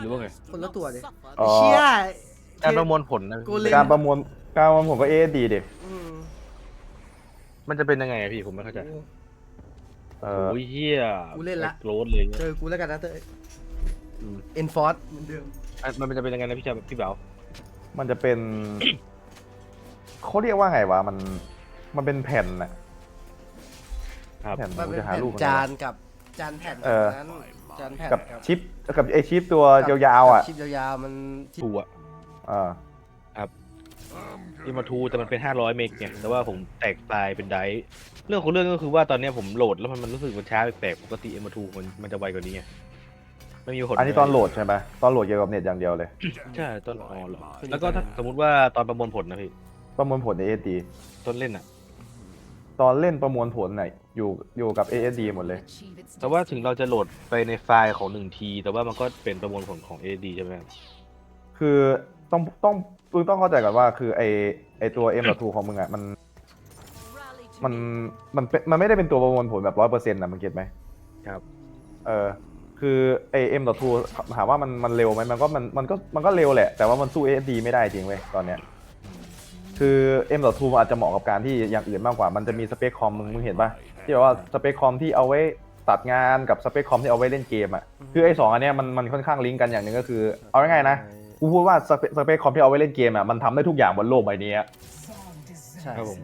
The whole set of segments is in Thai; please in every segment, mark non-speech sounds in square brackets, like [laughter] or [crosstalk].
หรือว่าไง คนละตัวดิอ๋อ เชี่ยการประมวลผลนะกูลืการประมวลการประมวลผมก็เอดีเด็กอืมมันจะเป็นยังไงอะพี่ผมไม่เข้าใจ โอ้ เอโอ้อยเฮียกูเล่นละ โกรธเลยเจอกูแล้วกันนะเต้ยอืม เอ็นฟอร์เหมือนเดิมอะมันจะเป็นยังไงนะพี่ชายพี่เบามันจะเป็น เขาเรียกว่าไงวะมัน มันเป็นแผ่นน่ะครับ แผ่นมันกูเป็นจะหาแผ่นรูปมัน จานกับจานแผ่นเออนั้น จานแผ่นกับชิปกับไอชิปตัวยาวๆอะชิปยาวๆมันที่ทูอะเออที่มาทูแต่มันเป็น 500 เมกเนี่ยแต่ว่าผมแตกไฟล์เป็นไดร์เรื่องของเรื่องก็คือว่าตอนเนี้ยผมโหลดแล้วมันมันรู้สึกมันช้าแปลกๆปกติเอ็มทูมันมันจะไวกว่านี้ไงไม่มีผลอันนี้ตอนโหลดใช่ไหมตอนโหลดเกี่ยวกับเน็ตอย่างเดียวเลย ใช่ตอนอ๋อเหรอแล้วก็ถ้าสมมติว่าตอนประมวลผลนะพี่ ประมวลผลในเอดีต้นเล่นอะ ตอนเล่นประมวลผลน่ะอยู่อยู่กับ ASD หมดเลย แต่ว่าถึงเราจะโหลดไปในไฟล์ของหนึ่งทีแต่ว่ามันก็เป็นประมวลผลของ AD ใช่ไหมครับคือต้องต้องมึงต้องเข้าใจก่อนว่าคือไอไอตัว M.2 ของมึงอะมันมันมันเป็นมันไม่ได้เป็นตัวประมวลผลแบบร้อยเปอร์เซ็นต์นะมึงเก็ตไหม ครับ เออคือไอ M.2 ถามว่ามันมันเร็วไหมมันก็มันมันก็มันก็เร็วแหละ แต่ว่ามันสู้ ASD ไม่ได้จริงเว้ยตอนเนี้ย คือ M.2 มันอาจจะเหมาะกับการที่อย่างอื่นมากกว่า มันจะมีสเปคคอมมึงมึงเห็นปะที่แบบว่าสเปคคอมที่เอาไว้ตัดงานกับสเปคคอมที่เอาไว้เล่นเกมอะคือไอสองอันเนี้ยมันมันค่อนข้างลิงก์กันอย่างหนึ่งก็คือเอาง่ายๆนะกูพูดว่าสเปสเปคคอมที่เอาไว้เล่นเกมอะมันทำได้ทุกอย่างบนโลกใบนี้อะ ใช่ครับผม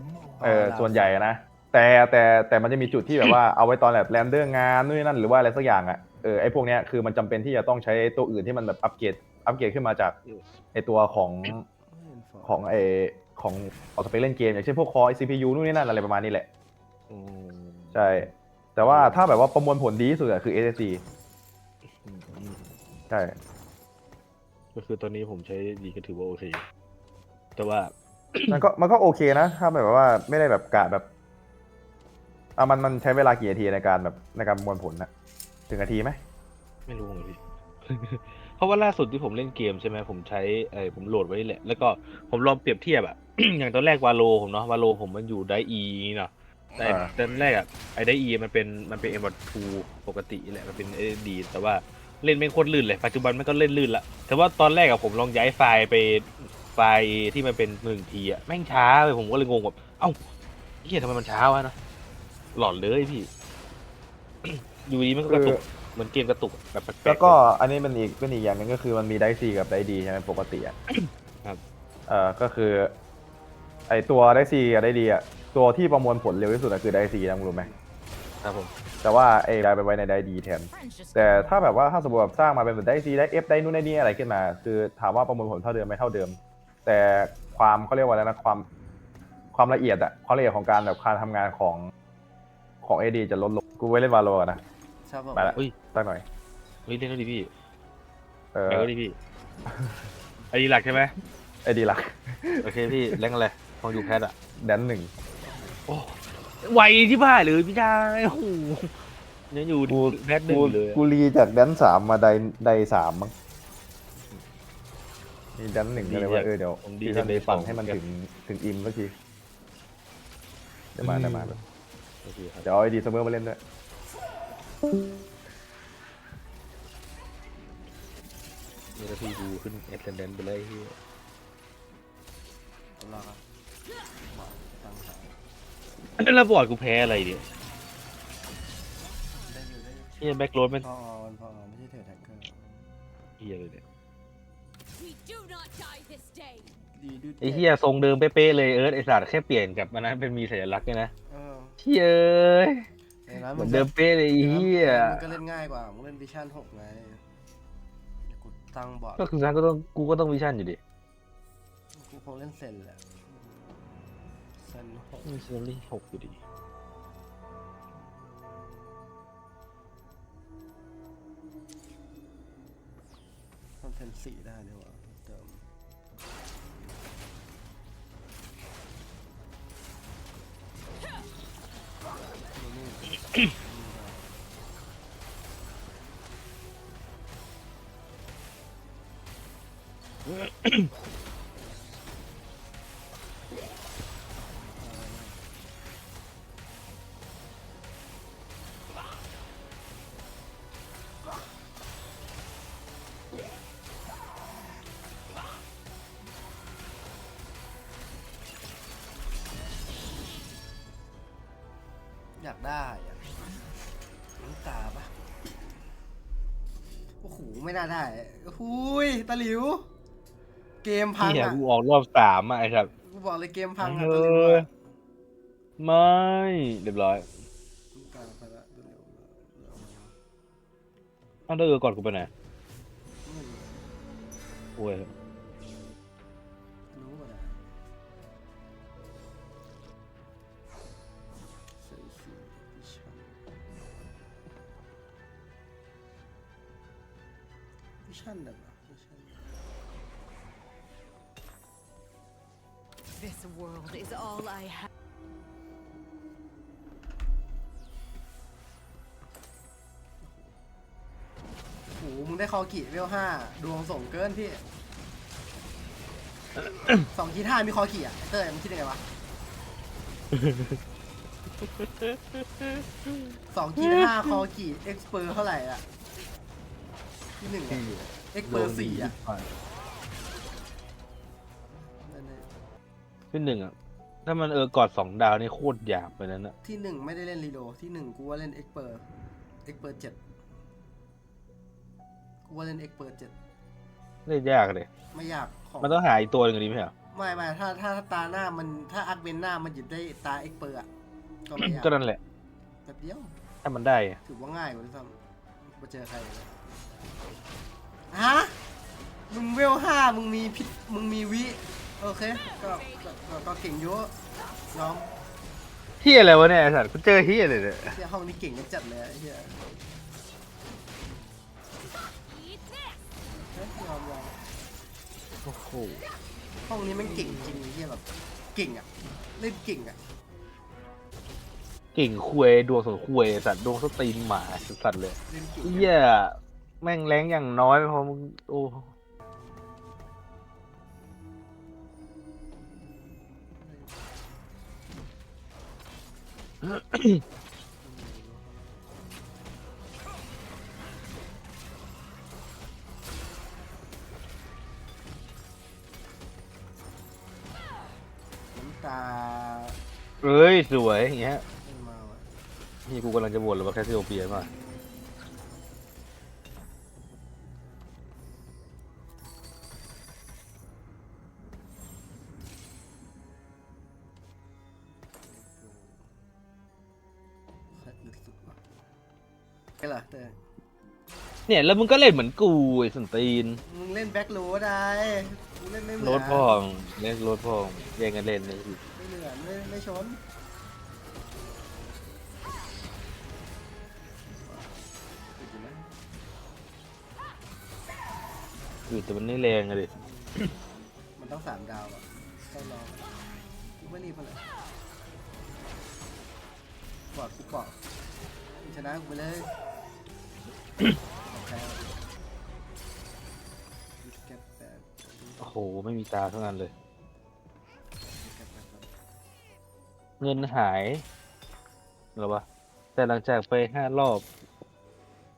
เออส่วนใหญ่อะนะ แต่แต่แต่มันจะมีจุดที่แบบว่าเอาไว้ตอนแบบแรนเดอร์งานนู่นนนั่นหรือว่าอะไรสักอย่างอะเออไอพวกเนี้ยคือมันจำเป็นที่จะต้องใช้ตัวอื่นที่มันแบบอัปเกรดอัปเกรดขึ้นมาจากไอตัวของของไอ ของออกสเปคเล่นเกม อย่างเช่นพวกคอ CPU นู่นนี่นั่นอะไรประมาณนี้แหละ อืมใช่ แต่ว่าถ้าแบบว่าประมวลผลดีที่สุดอะคือ SSD อืมอืมใช่ ก็คือตอนนี้ผมใช้ดีก็ถือว่าโอเคอยู่แต่ว่า มันก็มันก็โอเคนะ ถ้าแบบว่าไม่ได้แบบกะแบบอะมันมันใช้เวลากี่นาทีในการแบบในการประมวลผลนะถึงนาทีไหมไม่รู้เลยพี่เพ ราะว่าล่าสุดที่ผมเล่นเกมใช่ไหมผมใช้เออผมโหลดไว้แหละ แล้วก็ผมลองเปรียบเทียบอะ อย่างตอนแรกวาโลผมเนาะวาโลผมมันอยู่ไดอีเนาะแต่ตอนแรกอะไอไดอีมันเป็นมันเป็นเอ็มทูปกติแหละมันเป็นเอดีแต่ว่าเล่นไม่โคตรลื่นเลย ปัจจุบันมันก็เล่นลื่นละแต่ว่าตอนแรกอะผมลองย้ายไฟล์ไปไฟล์ที่มันเป็นหนึ่งทีอะแม่งช้าเลยผมก็เลยงงแบบเอ้าเฮียทำไมมันช้าวะนะหลอนเลยพี่ อยู่ดีมันก็กระตุก เหมือนเกมกระตุกแบบแปลกๆ แล้วก็อันนี้มันอีกเป็นอีกอย่างหนึ่งก็คือมันมีไดซีกับไดดีใช่ไหมปกติอะครับ เออก็คือ ไอตัวไดซีกับไดดีอะตัวที่ประมวลผลเร็วที่สุดอะคือไดซีนะมึงรู้ไหมครับผมแต่ว่าไอ้ไดไปไว้ในไดดีแทน แต่ถ้าแบบว่าถ้าสมมติแบบสร้างมาเป็นแบบไดซีได้เอฟได้นู่นได้นี่อะไรขึ้นมา คือถามว่าประมวลผลเท่าเดิมไหมเท่าเดิม แต่ความเขาเรียกว่าอะไรนะความความละเอียดอะความละเอียดของการแบบการทำงานของของเอดีจะลดลงกูไว้เล่นวาโลนะ ใช่ป่ะไปละอุ้ยสักหน่อย เฮ้ยเล่นแล้วดิพี่เออไปก็ดิพี่ไอดีหลักใช่ไหมไอดีหลักโอเคพี่แรงอะไรของยูแพทอะแดนหนึ่งโอ้ไวที่บ้าเลยพี่ชายโอ้โหยังอยู่กูแพทหนึ่งกูอยู่เลยอะกูรีจากแดนสามมาไดไดสามมั้งนี่แดนหนึ่งก็เลยว่าเออเดี๋ยวผมดีที่จะท่านไปไปฟัปั่งนให้มันถึงถึงอิมสักทีเดี๋ยวมาเดี๋ยวมาเดี๋ยวโอเคครับเดี๋ยวเอาไอดีเสมอมาเล่นด้วย นี่ถ้าพี่ดูขึ้นเอ็กเซนเดนไปเลยพี่รอครับตั้งหาอันนั้นระบอร์ดกูแพ้อะไรเนี่ยได้อยู่ได้อยู่นี่แบ็กโรดมันพอมันพอไม่ใช่เทรดแท็กเกอร์ เฮียเลยเนี่ย We do not die this day. ดีดูไอเฮียทรงเดิมเป๊ะๆเลยเอิร์ธไอสัตว์แค่เปลี่ยนกับมันนั้นเป็นมีสัญลักษณ์เนี่ยนะเออเฮียเอ้ย ไอ้ร้านเหมือนเดิมเป๊ะเลยไอ้เฮียมันก็เล่นง่ายกว่ามึงเล่นวิชั่นหกไงเดี๋ยวกูตั้งบอร์ดก็คืองั้นก็ต้องกูก็ต้องวิชั่นอยู่ดิกูคงเล่นเซนแหละเซนหกมีซีรีส์หกอยู่ดีมันเซนสี่ได้ดีกว่า Ahem. [clears throat] อยากได้อะน้ำตาปะโอ้โห ไม่น่าได้หุยตะหลิว เกมพังเฮียอะกูออกรอบสามอะไอ้ครับกูบอกเลยเกมพังเออะตะหลิวออะ ไม่เรียบร้อยน้ำตาไปละตะหลิวเอามาเอาเดอร์ก่อนกูไปไหนไม่รู้โอ้ย ชันแบบว่าวิชัน This world is all I have. โอ้โหมึงได้คอกิเวลห้าดวงส่งเกินพี่ สองกีท่ามีคอกิอะเต้ยมึงคิดยังไงวะ สองกีท่าคอกิเอ็กซ์เปอร์เท่าไหร่อะ ที่หนึ่งอะเอ็กซ์เปอร์สี่อะนั่นเลยที่หนึ่งอะถ้ามันเออกอดสองดาวนี่โคตรหยาบไปนั้นอะที่หนึ่งไม่ได้เล่นรีโดที่หนึ่งกูว่าเล่นเอ็กซ์เปอร์เอ็กซ์เปอร์เจ็ดกูว่าเล่นเอ็กซ์เปอร์เจ็ดเล่นยากเลย ไม่ยากของมันต้องหาอีกตัวหนึ่งดีไหมเหรอไม่ไม่ถ้าถ้าถ้าตาหน้ามันถ้าอักเบนหน้ามันหยิบได้ตาเอ็กเปอร์อะก็ไม่ยากก็นั่นแหละแป๊บเดียว ถ้ามันได้อะ ถือว่าง่ายกว่าที่ทำมาเจอใครเลย ฮะมึงเวลห้ามึงมีพิษมึงมีวิโอเคก็ก็ก็ก็เก่งเยอะน้องเฮียอะไรวะเนี่ยไอ้สัตว์กูเจอเฮียเลยเนี่ยเที่ยห้องนี้เก่งกันจัดเลยไอ้เฮีย Eat this! เฮ้ยยอมยอมโอ้โหห้องนี้มันเก่งจริงไอ้เฮียแบบเก่งอะเล่นเก่งอะเก่งคุยดวงสนคุยไอ้สัตว์ดวงสตรีนหมาสัตว์เลยเล่นเก่งเฮีย แม่งแรงอย่างน้อยพอมึงโอ้น้ำตาเอ้ย สวยอย่างเงี้ย ไม่มาวะ นี่กูกำลังจะบ่นเลยว่าแคสซิโอเปียมา ไอ้ล่ะเต้ยเนี่ยแล้วมึงก็เล่นเหมือนกูไอ้สันตีนมึงเล่นแบ็คโรดได้มึงเล่นไม่เหมือนรถพ่องเล่นรถพ่องแย่งกันเล่นเลยไม่เหมือนไม่ไม่ชนติดอยู่ไหมอยู่แต่มันไม่แรงอะดิมันต้องสามดาวอะต้องรอกูไม่รีบเท่าไหร่ปอดกูปอดมึงชนะกูไปเลย แพ้วิกเก็ตแปดโอ้โห ไม่มีตาเท่านั้นเลยวิกเก็ตแปดครับเงินหายเหรอวะ แต่หลังจากไปห้ารอบ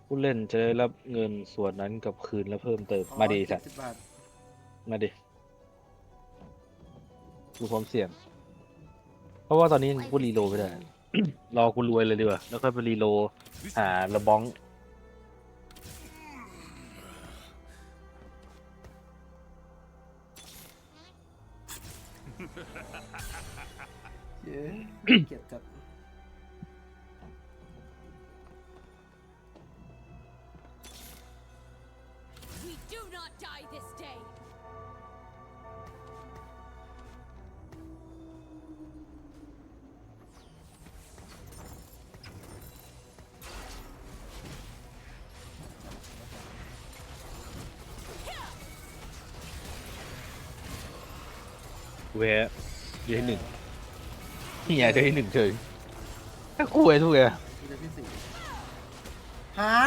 ผู้เล่นจะได้รับเงินส่วนนั้นกลับคืนและเพิ่มเติม มาดีสัตว์สิบบาทมาดิดูความเสี่ยง เพราะว่าตอนนี้กูรีโหลดไม่ได้ รอกูรวยเลยดีกว่า แล้วค่อยไปรีโหลดหาระบ้อง เก็บจัด We do not die this day! เวะ เดี๋ยวให้หนึ่งนี่ไงเดี๋ยวให้หนึ่งเฉยถ้าคุยทุกอย่างกูจะที่สี่ฮะ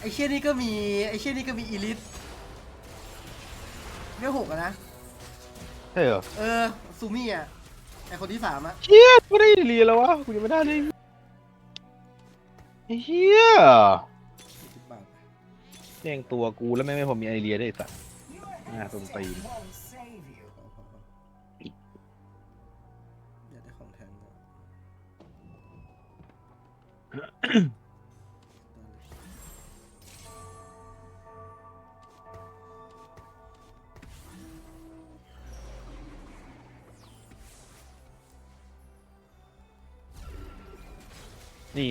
ไอเชี่ยนี่ก็มีไอเชี่ยนี่ก็มีอีลิทเรียกหกอะนะ ใช่เหรอเออซูมี่อะไอคนที่สามอะเชี่ยไม่ได้เรียนแล้ววะกูยังไม่ได้เลยไอ้เฮียสี่สิบบาทแย่งตัวกูแล้วแม่งไม่พอมีไอเรียได้วยไอ้สัตว์หน้าตรงตีนพอพอพออยากได้ของแทนก่อน นี่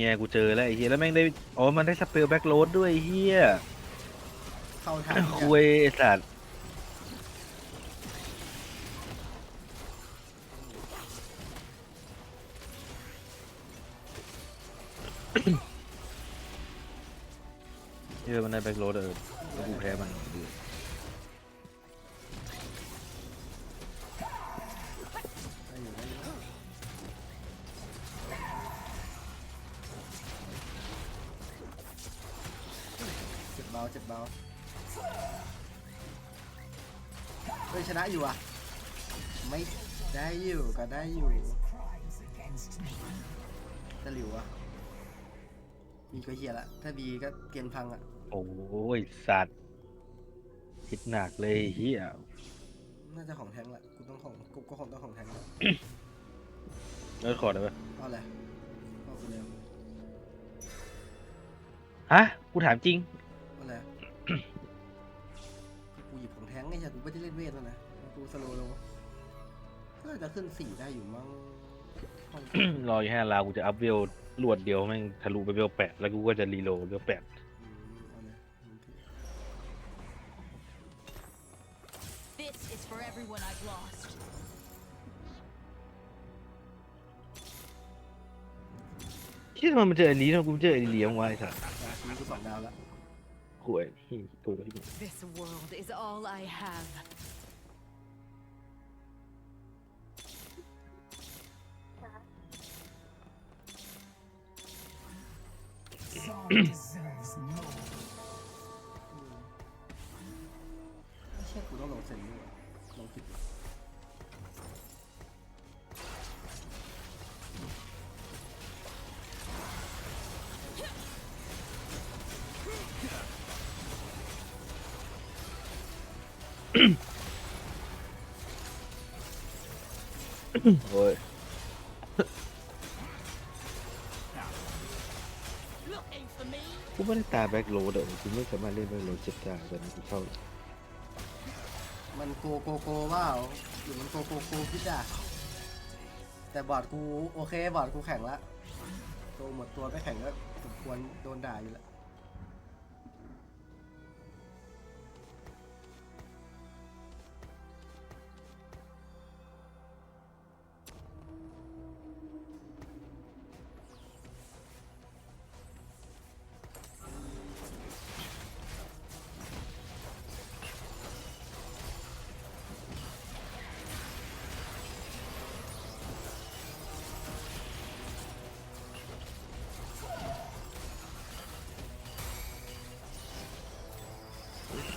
ไงกูเจอแล้วไอ้เฮียแล้วแม่งได้ อ๋อ มันได้สเปลแบ็กโรดด้วยไอ้เฮียเข้าทางคุยไอ้สัตว์ เฮียมันได้แบ็กโรดเออแล้วกูแพ้มันด้อดเจ็บเบาเจ็บเบาเฮ้ยชนะอยู่อะ ไม่ได้อยู่ก็ได้อยู่ตะหลิวอะ มีก็เฮียละถ้าบีก็เกมพังอะโอ้ยสัตว์คิดหนักเลยไอ้เฮียน่าจะของแทงละกูต้องของกูก็คงต้องของแทงละแล้วขอได้ปะเอาเลยเอากูเร็วฮะกูถามจริงเอาเลยกูหยิบของแทงไอ้เหี้ยกูไม่ได้เล่นเวทแล้วนะกูสโลว์ลงก็น่าจะขึ้นสี่ได้อยู่มั้งห้องรออยู่ห้าลาวกูจะอัพเวล รวดเดียวแม่งทะลุไปเวลแปดแล้วกูก็จะรีโหลดเวลแปดอืมเอาเลยโอเค This is for everyone I've lost. ที่ทำไมมันเจออันนี้ทำไมกูเจออันนี้เลี้ยงไว้สัตว์อะชีวิตกูสองดาวแล้วกูไอ้ที่ตัวที่ This world is all I have. Song deserves more. ไม่ใช่กู ตาแบ็คโหลดเออกูไม่สามารถเล่นแบ็คโหลดเจ็ดได้ตอนนี้กูเข้ามันโกโกโกว่าหรือมันโกโกโกพิจ่ะแต่บอร์ดกูโอเคบอร์ดกูแข่งละตัวหมดตัวไปแข่งก็สมควรโดนด่าอยู่แล้ว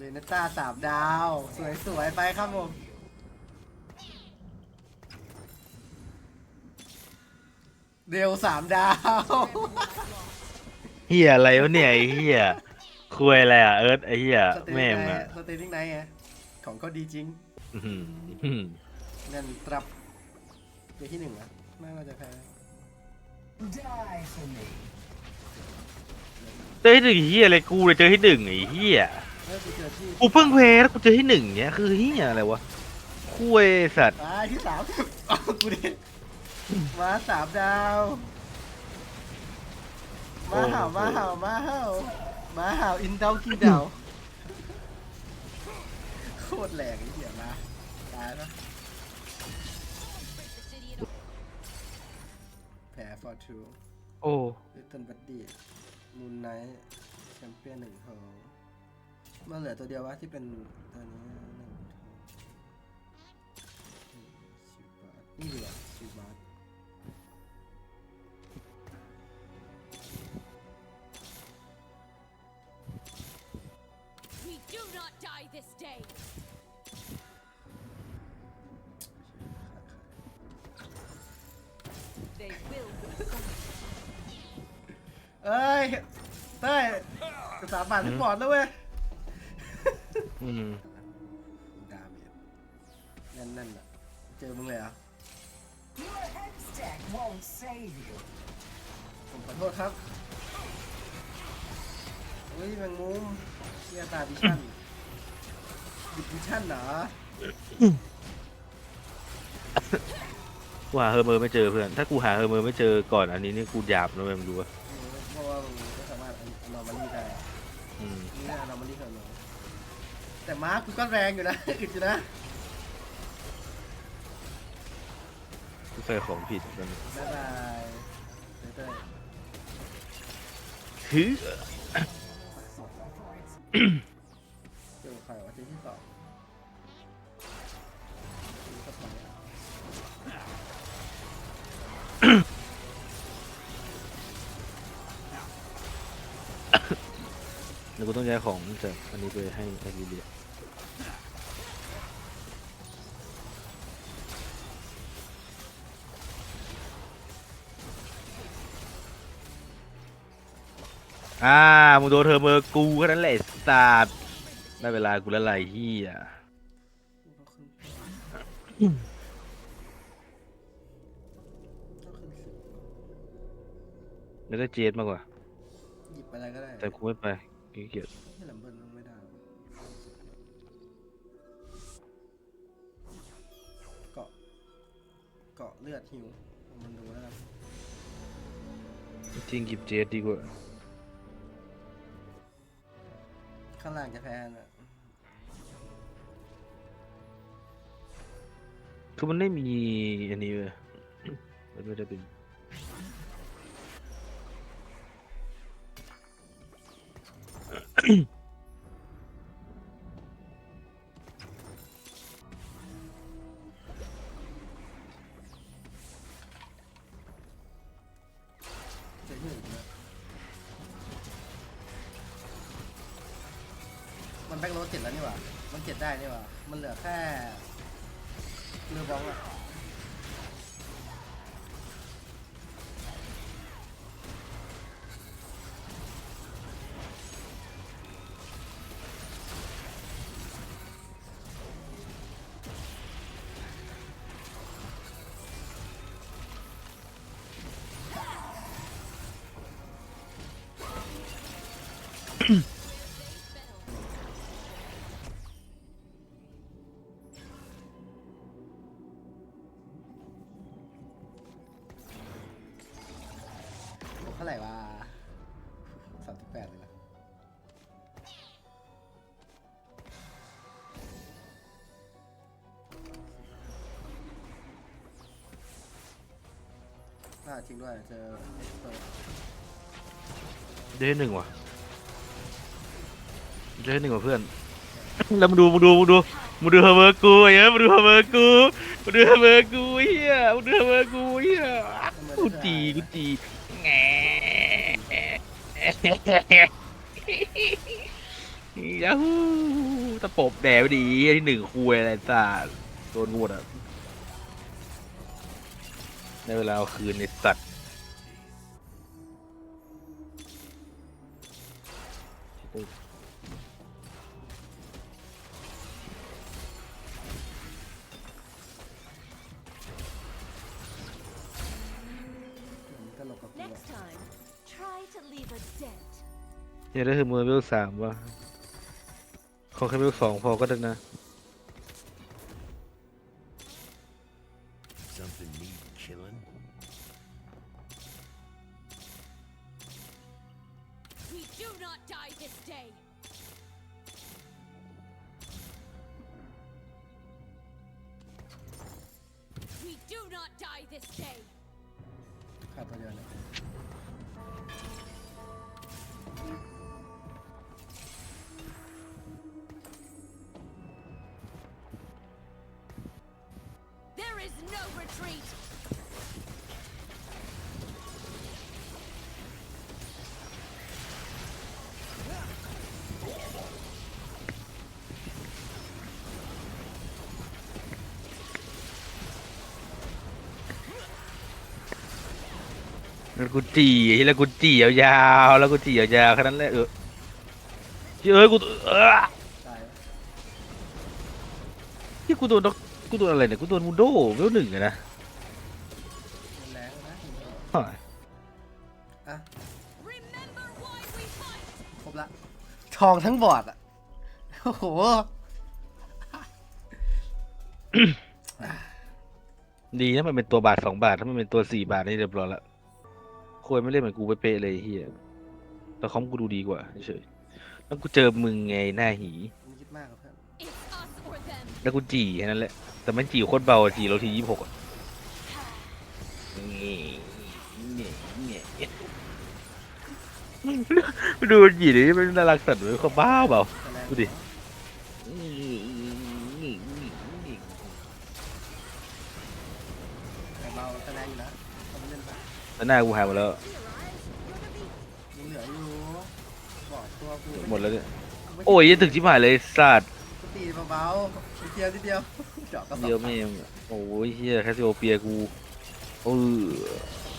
เลยนต้าสามดาว สวยๆ ไปครับผม เดวสามดาว เฮียอะไรวะเนี่ยไอ้เฮียคุยอะไรอะเอิร์ธไอ้เฮียสเตนแม่งไงอะสเตนติ้งไนท์ไงของเขาดีจริง อื้อหืออื้อหือนั่นตรับเดี๋ยวที่หนึ่งอะไม่ว่าจะแพ้ Die for me. เจอที่หนึ่งเฮียอะไรกูเลยเจอที่หนึ่งไอ้เฮีย เมื่อกูเจอที่กูเพิ่งแพ้แล้วกูเจอที่หนึ่งเนี้ยคือเฮียอะไรวะคุยสัตว์อ่าที่สามเอากูดิมาสามดาวมาเห่ามาเห่ามาเห่ามาเห่าอินเดากินดาวโคตรแรงไอ้เหี้ยมาตายปะ Break the city in แพ้ for two โอ้ ลิตเติ้ลบัดดี้มูนไนท์แชมเปี้ยนหนึ่งทอง มาเหลือตัวเดียววะที่เป็นตัวนี้หนึ่งทองสิบบาทนี่ดีกว่าสิบบาทเอ้ยเต้ยจะสามบาทที่ปอดแล้วเว้ย อืมดาเมจแน่นๆอะเจอมึงเลยเหรอะ Your head stack won't save you. ผมขอโทษครับเฮ้ยแมงมุมเฮียตาดิชั่นหยุดดิชั่นเหรอกูหาเฮอร์เมอร์ไม่เจอเพื่อน ถ้ากูหาเฮอร์เมอร์ไม่เจอก่อนอันนี้นี่กูหยาบนะเว้ยมึงดูว่าเพราะ แต่ม้ากูก็แรงอยู่นะ อึดอยู่นะกูใส่ของผิดกันบ๊ายบายเต้ย คือเจ ดี๋ยวกูต้องย้ายของจากอันนี้ไปให้ไอรีเลียอ่ามึงโดนเฮอร์เมอร์กูแค่นั้นแหละไอ้สัตว์ได้เวลากูแล้วไรเฮียก็ขึ้นก็ขึ้นสิแล้วได้เจดมากกว่า หยิบอะไรก็ได้แต่กูไม่ไป ขี้เกียจที่ลำเบิร์นมันไม่ได้เกาะเกาะเลือดหิวมันดูแล้วกันจริงๆหยิบเจดดีกว่าข้างล่างจะแพ้น่ะคือมันไม่มีอันนี้เลยมันไม่ได้เป็น มันแบ็คโรสเจ็ดแล้วนี่หว่า มันเจ็ดได้นี่หว่า มันเหลือแค่เรือบองอะ ท่าไหร่วะสามสิบแปดเลยนะอ่าจริงด้วยเจอเอ็กซ์เปิดได้หนึ่งว่ะได้หนึ่งว่ะเพื่อน แล้วมึงดูมึงดูมึงดูมึงดูเฮอร์เมอร์กูไอ้เหี้ยมึงดูเฮอร์เมอร์กูมึงดูเฮอร์เมอร์กูไอ้เฮียมึงดูเฮอร์เมอร์กูไอ้เฮียกูจีกูจีแง ยาฮูตะปบแดดไปดีที่หนึ่งคุยอะไรสัตว์โดนงูดอะในเวลาเอาคืนในสัตว์ เนี่ยได้คือมือเวลสามวะขอแค่เวลสองพอก็ได้นะ แล้วกูจี่แล้วกูจี่ยาวๆแล้วกูจี่ยาวๆแค่นั้นแหละเออเอ้ยกูเออตายที่กูโดนด็อกกูโดนอะไรเนี่ยกูโดนมูโดเวลหนึ่งอะนะมันแรงนะอ้าวอะ Remember why we fight. ครบละทองทั้งบอร์ดอะโอ้โหดีนะมันเป็นตัวบาทสองบาทถ้ามันเป็นตัวสี่บาทนี่เรียบร้อยละ คุยไม่เล่นเหมือนกูเป๊ะๆเลยไอ้เฮียแต่คอมกูดูดีกว่าเฉยๆแล้วกูเจอมึงไงหน้าหี มึงคิดมากกับเพื่อน It's us or them. แล้วกูจี่แค่นั้นแหละ แต่มันจี่โคตรเบาอะจี่เราทียี่สิบหกอะงี้งี้งี้ดูมันจี่ดิมันน่ารักสัตว์เลยเขาบ้าเปล่า แต่แรงดูดิแต่ แล้วหน้ากูหายหมดแล้ว ยังเหลืออยู่บอกตัวกูหมดแล้วเนี่ยโอ้ยยังถึงชิบหายเลยสัตว์กูตีเบาๆนิดเดียวนิดเดียวเจาะกระสเดียวอบไม่งโอ้ยเฮียแคสซิโอเปียกูเออ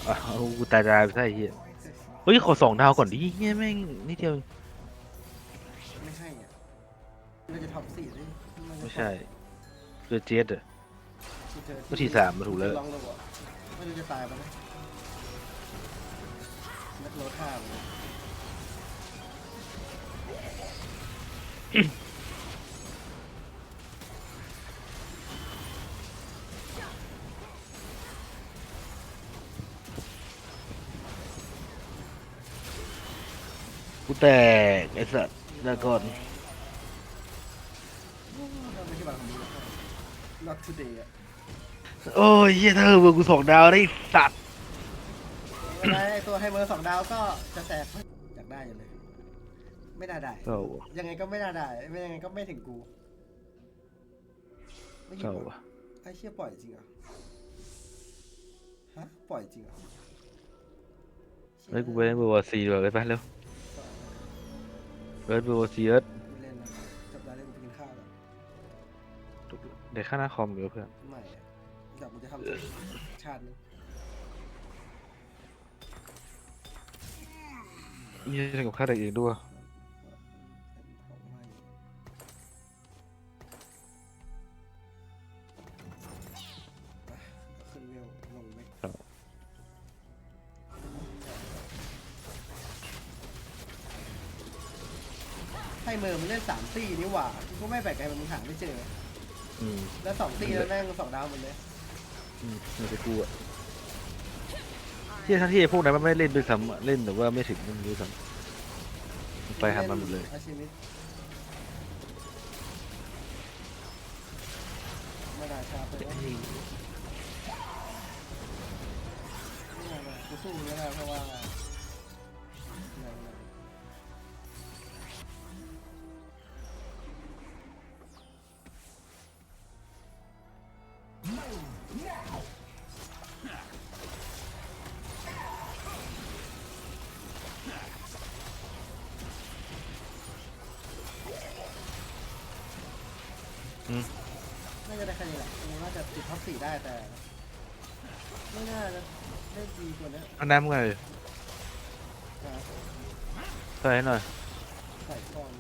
อะเอากูตายตายไปซะไอ้เฮียเฮ้ยขอสองดาวก่อนดิเฮียแม่งนิดเดียว ไม่ให้อะเราจะทำสี่ดินจะไม่ใช่เจอเจ็ดอะกูเจอก็ทีสามมาถูกแล้ว ลองดูอะไม่รู้จะตายปะเนี่ยนัก โลท่าเลยกูแตกไอ้สัตว์แล้วก่อนไม่ใช่บางคำนี้นะ not today อะโอ้ยเฮียเธอเบอร์กูสองดาวได้สัตว์ ไม่เป็นไรไอ้ตัวให้เบอร์สองดาวก็จะแสบอยากได้อยู่เลย ไม่น่าได้ เศร้ายังไงก็ไม่น่าได้ ไม่ยังไงก็ไม่ถึงกูไม่เศร้าหรอไอ้เชี่ยปล่อยจริงเหรอฮะปล่อยจริงเหรอเฮ้ยกูไปเล่นเบอร์วอร์ซีดีกว่าไปไปเร็วเอิร์ธเบอร์วอร์ซีเอิร์ธไม่เล่นแล้วจับได้เล่นไปกินข้าวแล้วเด็กข้างหน้าคอมอยู่เพื่อนไม่อะอยากมันจะทำสักชาติหนึง นี่ทำกับข้าวเด็กเองด้วยของไม่ไปขึ้นเวลลงไม่ให้เมอร์มันเล่นสามตีนี่หว่ากูก็ไม่แปลกใจมันหาไม่เจอ อืมแล้วสองตีแล้วแม่งสองดาวหมดเลย อืมไม่ใช่กูอะ ที่ทั้งที่พวกนั้นมันไม่เล่นด้วยซ้ำอะเล่นแต่ว่าไม่ถึงมันด้วยซ้ำไปหามันหมดเลยอาชีมิไม่ได้ชาไปวไม่ได้ไม่ได้กูสู้ไม่ได้เพราะว่า ท็อปสี่ได้แต่ ไม่น่าจะได้ดีกว่านี้เอาน้ำไงนะใส่ให้หน่อยใส่ก่อน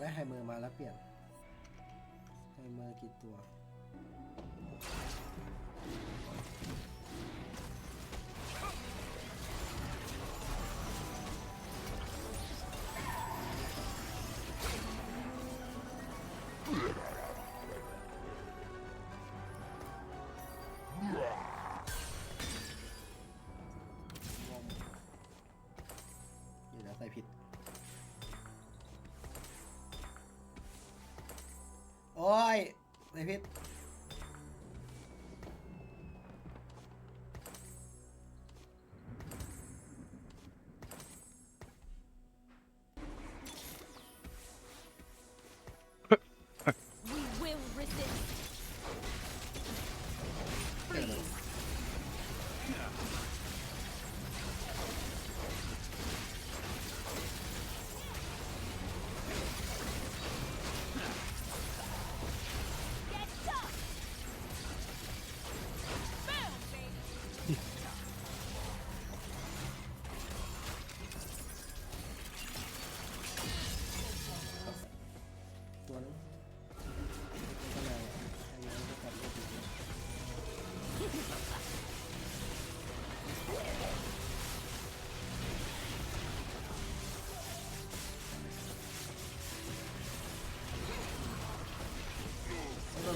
ได้ไฮเมอร์มาแล้วเปลี่ยนไฮเมอร์กี่ตัว ใส่ผิด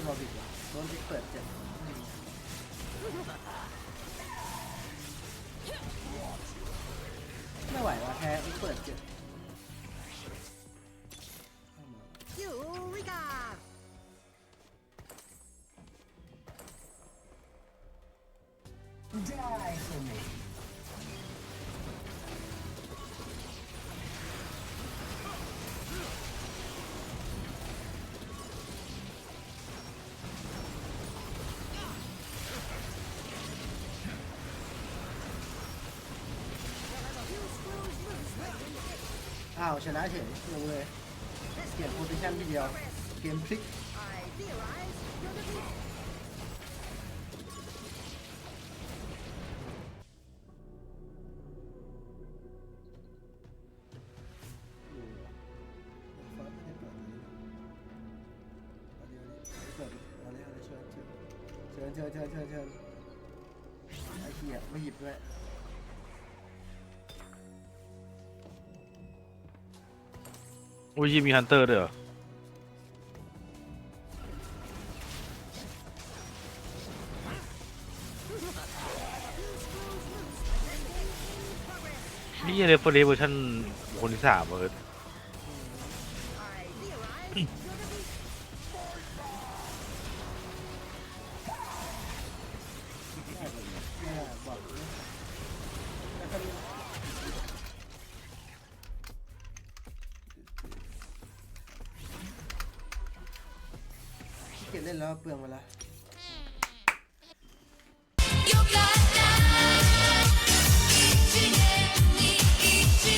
นโรบิกวะโดนพิกเปิดเจ็บไม่ไหววะแพ้พิกเปิดเจ็บ อ้าวชนะเฉยลงเลยเปลี่ยนโพซิชันทีเดียว เกมพลิกเชิญเชิญเชิญเชิญเชิญไอ้เหี้ยไม่หยิบด้วย อุ้ยยี่มีฮันเตอร์ด้วยเหรอนี่เลฟเฟอร์เรเวอร์ชันคนที่สามเออ